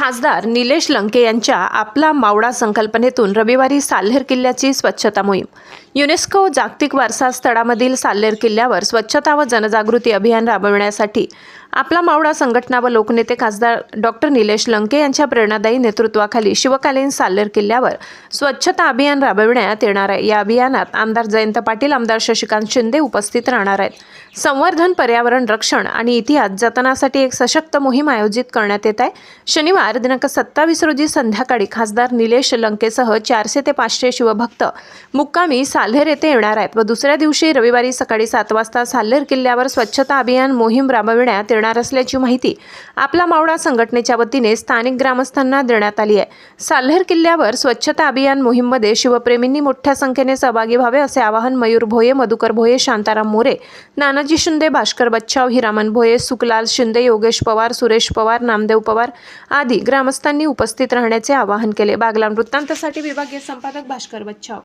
खासदार निलेश लंके यांच्या आपला मावळा संकल्पनेतून रविवारी साल्हेर किल्ल्याची स्वच्छता मोहीम. युनेस्को जागतिक वारसा स्थळामधील साल्हेर किल्ल्यावर स्वच्छता व जनजागृती अभियान राबविण्यासाठी आपला मावळा संघटना व लोकनेते खासदार डॉक्टर निलेश लंके यांच्या प्रेरणादायी नेतृत्वाखाली शिवकालीन साल्हेर किल्ल्यावर स्वच्छता अभियान राबविण्यात येणार आहे. या अभियानात आमदार जयंत पाटील आमदार शशिकांत शिंदे उपस्थित राहणार आहेत. संवर्धन पर्यावरण रक्षण आणि इतिहास जतनासाठी एक सशक्त मोहीम आयोजित करण्यात येत आहे. शनिवार दिनांक सत्तावीस रोजी संध्याकाळी खासदार निलेश लंकेसह चारशे ते पाचशे शिवभक्त मुक्कामी साल्हेर येथे येणार आहेत व दुसऱ्या दिवशी रविवारी सकाळी सात वाजता साल्हेर किल्ल्यावर स्वच्छता अभियान मोहीम राबविण्यात येणार असल्याची माहिती आपला मावळा संघटनेच्या वतीने स्थानिक ग्रामस्थांना देण्यात आली आहे. साल्हेर किल्ल्यावर स्वच्छता अभियान मोहीममध्ये शिवप्रेमींनी मोठ्या संख्येने सहभागी व्हावे असे आवाहन मयूर भोये मधुकर भोये शांताराम मोरे नानाजी शिंदे भास्कर बच्चाव हिरामन भोये सुकलाल शिंदे योगेश पवार सुरेश पवार नामदेव पवार आदी ग्रामस्थांनी उपस्थित राहण्याचे आवाहन केले. बागलाम वृत्तांतासाठी विभागीय संपादक भास्कर बच्चाव.